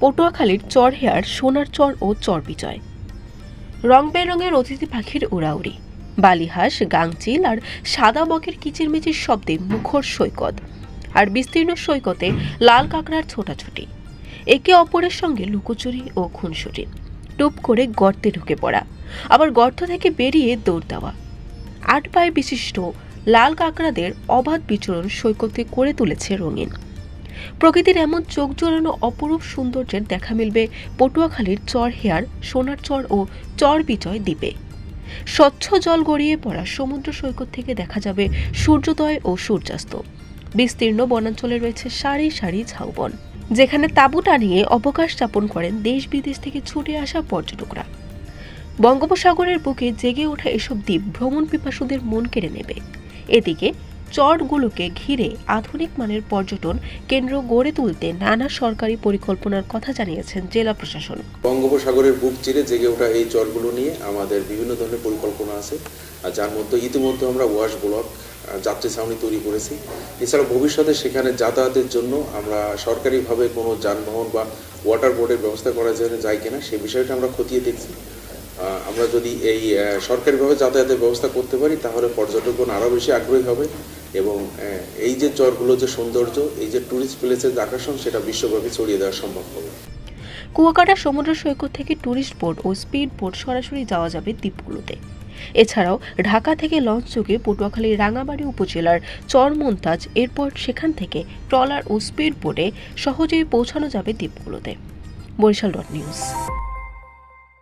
পটুয়াখালীর চরহেয়ার, সোনার চর ও চর বিজয়। রং বেরঙের অতিথি পাখির উড়াউড়ি। বালিহাঁস, গাংচিল আর সাদা বকের কিচিরমিচির শব্দে মুখর সৈকত আর বিস্তীর্ণ সৈকতে লাল কাঁকড়ার ছোটাছুটি। একে অপরের সঙ্গে লুকোচুরি ও খুনসুটি। টুপ করে গর্তে ঢুকে পড়া, আবার গর্ত থেকে বেরিয়ে দৌড় দেওয়া। আট পায়ে বিশিষ্ট লাল কাঁকড়াদের অবাধ বিচরণ সৈকতে করে তুলেছে রঙিন। প্রকৃতির এমন চোখ জোড়ানো অপরূপ সৌন্দর্যের দেখা মিলবে পটুয়াখালীর চর হেয়ার, সোনার চর ও চর বিজয় দ্বীপে। স্বচ্ছ জল গড়িয়ে পড়া সমুদ্র সৈকত থেকে দেখা যাবে সূর্যোদয় ও সূর্যাস্ত। বিস্তীর্ণ বনাঞ্চলে রয়েছে সারি সারি ঝাউবন, যেখানে তাঁবু টানিয়ে অবকাশ যাপন করেন দেশ বিদেশ থেকে ছুটে আসা পর্যটকরা। বঙ্গোপসাগরের বুকে জেগে ওঠা এসব দ্বীপ ভ্রমণ পিপাসুদের মন কেড়ে নেবে। এদিকে চরগুলোকে ঘিরে আধুনিক মানের পর্যটন কেন্দ্র গড়ে তুলতে নানা সরকারি পরিকল্পনার কথা জানিয়েছেন জেলা প্রশাসন। বঙ্গোপসাগরের বুক চিরে জেগে ওঠা এই চরগুলো নিয়ে আমাদের বিভিন্ন ধরনের পরিকল্পনা আছে যার মধ্যে ইতিমধ্যে আমরা ওয়াশ ব্লক যাত্রী ছাউনি তৈরি করেছি। এছাড়া ভবিষ্যতে সেখানে যাতায়াতের জন্য আমরা সরকারিভাবে কোনো যানবাহন বা ওয়াটার বোর্ডের ব্যবস্থা করা যায় যায় কিনা সেই বিষয়টা আমরা খতিয়ে দেখছি। আমরা যদি এই সরকারিভাবে যাতায়াতের ব্যবস্থা করতে পারি, তাহলে পর্যটকগণ আরও বেশি আগ্রহী হবে এবং এই যে চরগুলো যে সৌন্দর্য, এই যে ট্যুরিস্ট প্লেসের আকর্ষণ, সেটা বিশ্বব্যাপী ছড়িয়ে দেওয়া সম্ভব হবে। কুয়াকাটা সমুদ্র সৈকত থেকে ট্যুরিস্ট বোট ও স্পিড বোট সরাসরি যাওয়া যাবে দ্বীপগুলোতে। এছাড়াও, ঢাকা থেকে লঞ্চ যোগে পটুয়াখালীর রাঙামাটি উপজেলার চরমন্তাজ এরপর সেখান থেকে ট্রলার ও স্পিড বোটে সহজেই পৌঁছানো যাবে দ্বীপগুলোতে। Barishal dot news